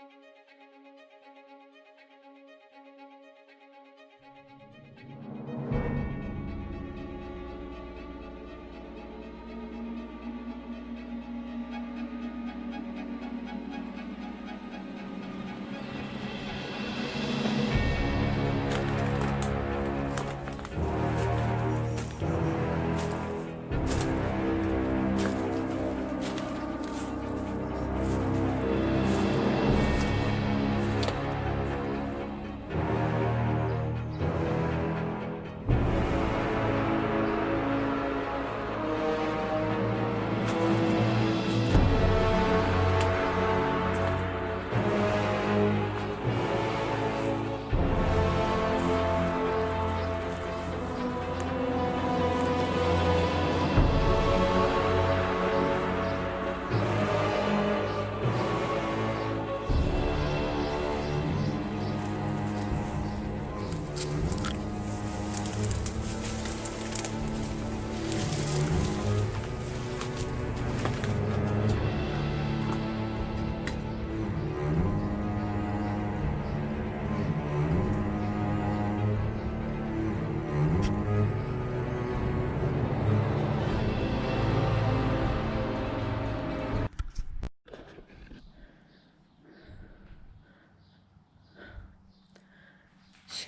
Thank you.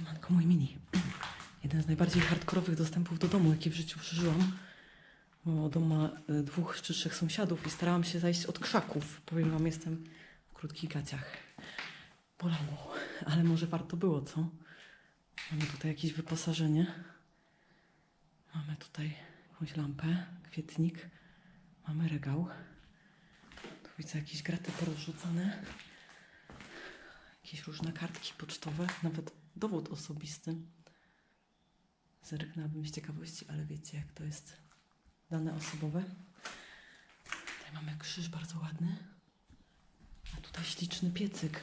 Siemanko, mój mini. Jeden z najbardziej hardkorowych dostępów do domu, jaki w życiu przeżyłam. Bo dom ma y, dwóch czy trzech sąsiadów i starałam się zajść od krzaków. Powiem wam, jestem w krótkich gaciach. Bolało, ale może warto było, co? Mamy tutaj jakieś wyposażenie. Mamy tutaj jakąś lampę, kwietnik. Mamy regał. Tu widzę jakieś graty porozrzucane jakieś różne kartki pocztowe, nawet dowód osobisty. Zerknęłabym z ciekawości, ale wiecie, jak to jest dane osobowe. Tutaj mamy krzyż bardzo ładny, a tutaj śliczny piecyk.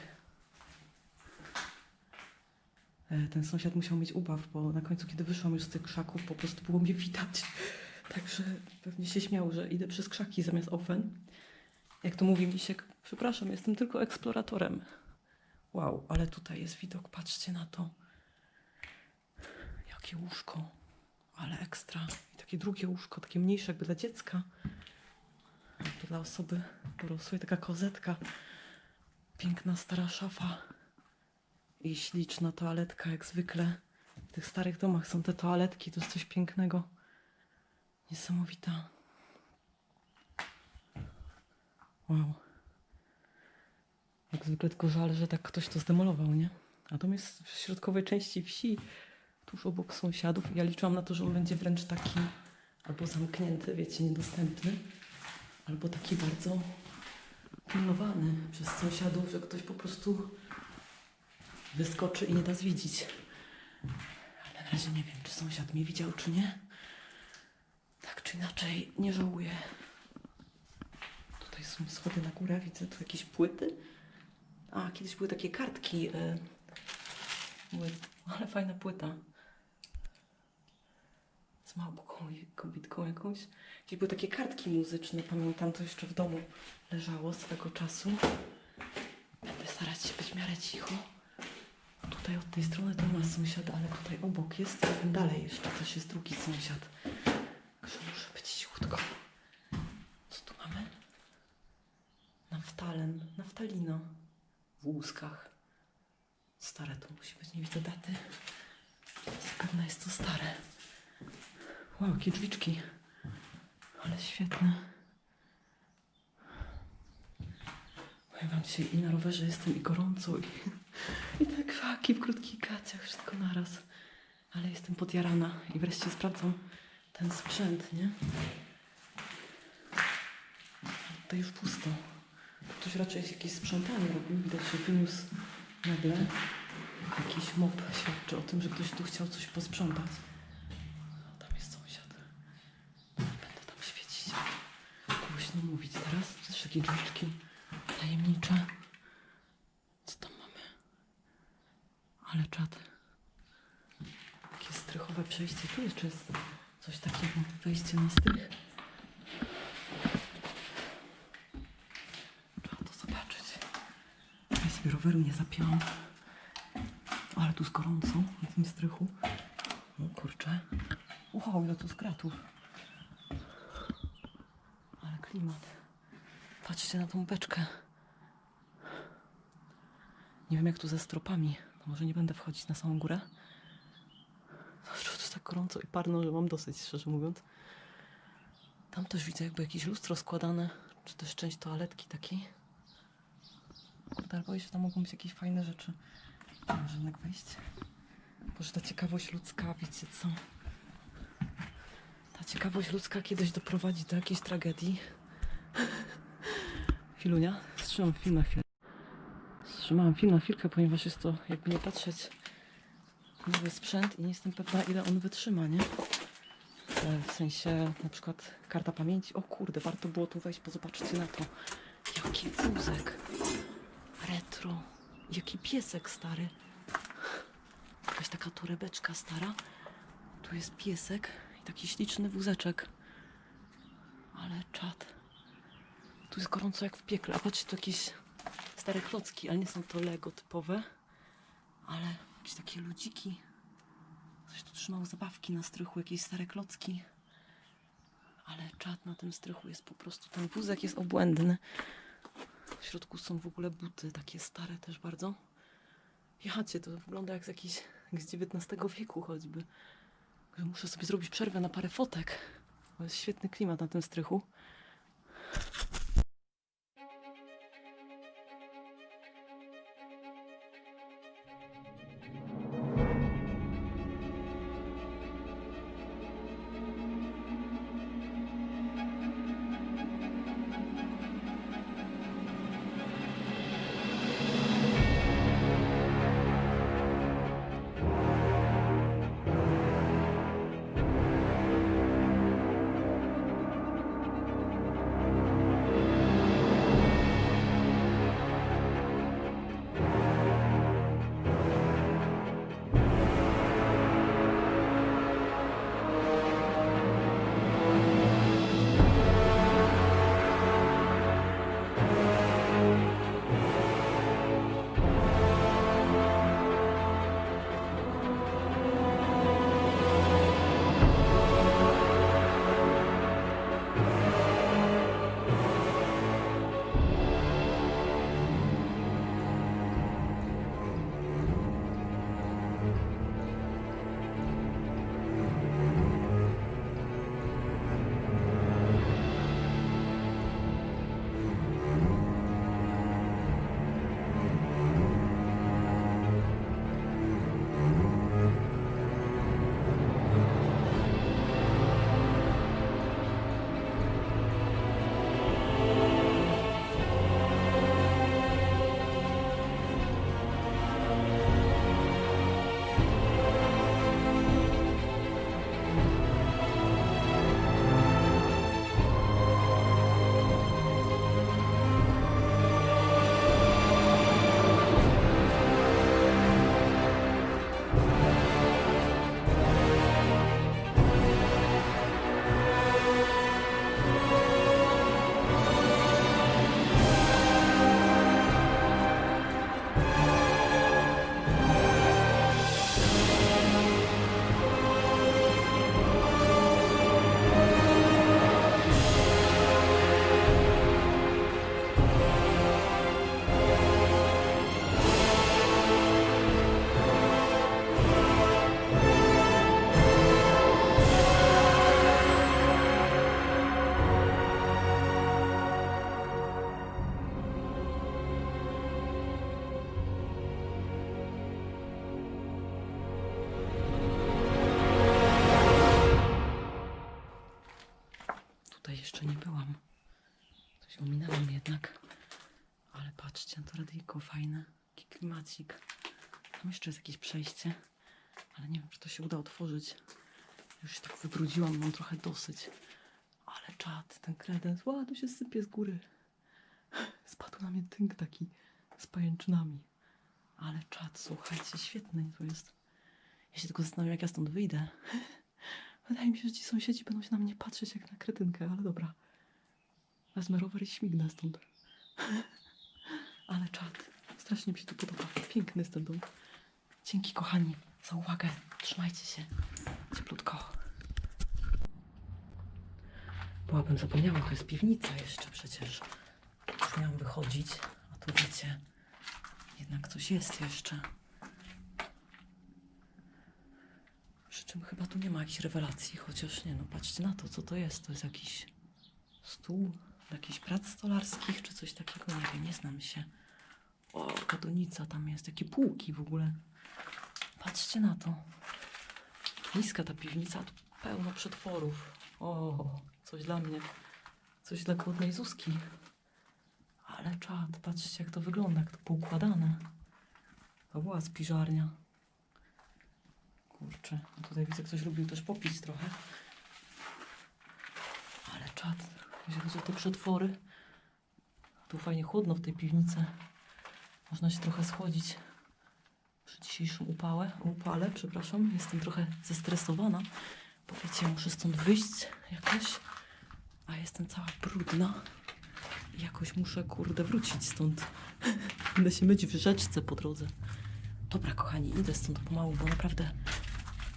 E, Ten sąsiad musiał mieć ubaw, bo na końcu, kiedy wyszłam już z tych krzaków, po prostu było mnie widać. Także pewnie się śmiał, że idę przez krzaki zamiast ofen. Jak to mówi Misiek, przepraszam, jestem tylko eksploratorem. Wow, ale tutaj jest widok, patrzcie na to. Jakie łóżko, ale ekstra. I takie drugie łóżko, takie mniejsze jakby dla dziecka. To dla osoby dorosłej, taka kozetka. Piękna stara szafa. I śliczna toaletka, jak zwykle. W tych starych domach są te toaletki, to jest coś pięknego. Niesamowita. Wow. Jak zwykle tylko żal, że tak ktoś to zdemolował, nie? Jest w środkowej części wsi, tuż obok sąsiadów. Ja liczyłam na to, że on będzie wręcz taki albo zamknięty, wiecie, niedostępny, albo taki bardzo pilnowany przez sąsiadów, że ktoś po prostu wyskoczy i nie da zwiedzić. Ale na razie nie wiem, czy sąsiad mnie widział, czy nie. Tak czy inaczej, nie żałuję. Tutaj są schody na górę, widzę tu jakieś płyty. A, kiedyś były takie kartki. y, Były, ale fajna płyta. Z małpką i kobitką jakąś. Gdzieś były takie kartki muzyczne, pamiętam, to jeszcze w domu leżało swego czasu. Będę starać się być w miarę cicho. Tutaj od tej strony to ma sąsiad, ale tutaj obok jest, dalej jeszcze też jest drugi sąsiad. Także muszę być cichutko. Co tu mamy? Naftalen, naftalina w łuskach. Stare to musi być, nie widzę daty. Zapewne jest to stare. Wow, jakie drzwiczki. Ale świetne. Powiem wam dzisiaj i na rowerze jestem i gorąco i, i te kwaki w krótkich gaciach, wszystko naraz. Ale jestem podjarana i wreszcie sprawdzam ten sprzęt, nie? Tutaj już pusto. Ktoś raczej jakieś sprzątanie robił. Widać, że wyniósł meble. Jakiś mop świadczy o tym, że ktoś tu chciał coś posprzątać. Tam jest sąsiad. Nie będę tam świecić. Głośno mówić teraz. Też takie drzwiczki tajemnicze. Co tam mamy? Ale czad. Takie strychowe przejście. Tu jeszcze jest coś takiego. Wejście na strych. Trzeba to zobaczyć. Jest roweru nie zapięłam. Ale tu z gorąco na tym strychu. No kurczę. Wow, ile tu z kratów. Ale klimat. Patrzcie na tą beczkę. Nie wiem jak tu ze stropami. To może nie będę wchodzić na samą górę. Zawsze tu jest tak gorąco i parno, że mam dosyć, szczerze mówiąc. Tam też widzę jakby jakieś lustro składane, czy też część toaletki takiej. Ale boję że tam mogą być jakieś fajne rzeczy. Może jednak wejść. Boże, ta ciekawość ludzka, wiecie co? Ta ciekawość ludzka kiedyś doprowadzi do jakiejś tragedii. Chwilunia, wstrzymam film na chwilę. Wstrzymałam film na chwilkę, ponieważ jest to, jakby nie patrzeć, nowy sprzęt i nie jestem pewna, ile on wytrzyma, nie? E, W sensie, na przykład karta pamięci. O kurde, warto było tu wejść, bo zobaczcie na to. Jaki wózek. Retro. Jaki piesek stary. Jakaś taka torebeczka stara. Tu jest piesek i taki śliczny wózeczek. Ale czad. Tu jest gorąco jak w piekle. A patrzcie, tu jakieś stare klocki, ale nie są to Lego typowe. Ale jakieś takie ludziki. Coś tu trzymało zabawki na strychu, jakieś stare klocki. Ale czad na tym strychu jest po prostu. Ten wózek jest obłędny. W środku są w ogóle buty, takie stare też bardzo. Jacie, to wygląda jak z jakiś jak z XIX wieku choćby. Muszę sobie zrobić przerwę na parę fotek. Bo jest świetny klimat na tym strychu. Tutaj jeszcze nie byłam. Coś ominęłam jednak. Ale patrzcie, to radyjko fajne. Jaki klimacik. Tam jeszcze jest jakieś przejście. Ale nie wiem, czy to się uda otworzyć. Już się tak wybrudziłam, mam trochę dosyć. Ale czad, ten kredens. Ła, tu się sypie z góry. Spadł na mnie tynk taki z pajęczynami. Ale czad, słuchajcie, świetny to jest. Ja się tylko zastanawiam, jak ja stąd wyjdę. Wydaje mi się, że ci sąsiedzi będą się na mnie patrzeć jak na kretynkę, ale dobra. Wezmę rower i śmignę stąd. Ale czad. Strasznie mi się tu podoba. Piękny jest ten dom. Dzięki kochani za uwagę. Trzymajcie się. Cieplutko. Byłabym zapomniała, to jest piwnica jeszcze przecież. Już miałam wychodzić, a tu wiecie, jednak coś jest jeszcze. Czym chyba tu nie ma jakichś rewelacji, chociaż nie no, patrzcie na to, co to jest. To jest jakiś stół jakichś prac stolarskich, czy coś takiego, nie wiem, nie znam się. O, kadonica tam jest, takie półki w ogóle. Patrzcie na to. Niska ta piwnica, tu pełno przetworów. O, coś dla mnie. Coś dla głodnej Zuzki. Ale czad, patrzcie jak to wygląda, jak to poukładane. To była spiżarnia. Tutaj widzę, ktoś lubił też popić trochę. Ale czad, jeśli chodzi o te przetwory, tu fajnie chłodno w tej piwnicy. Można się trochę schłodzić przy dzisiejszym upale, upale, przepraszam. Jestem trochę zestresowana, bo wiecie, muszę stąd wyjść jakoś, a jestem cała brudna. I jakoś muszę, kurde, wrócić stąd. Będę się myć w rzeczce po drodze. Dobra, kochani, idę stąd pomału, bo naprawdę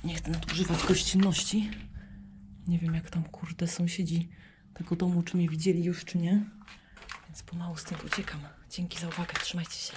nie chcę nadużywać gościnności. Nie wiem, jak tam, kurde, sąsiedzi tego domu, czy mnie widzieli już, czy nie. Więc pomału stąd uciekam. Dzięki za uwagę, trzymajcie się.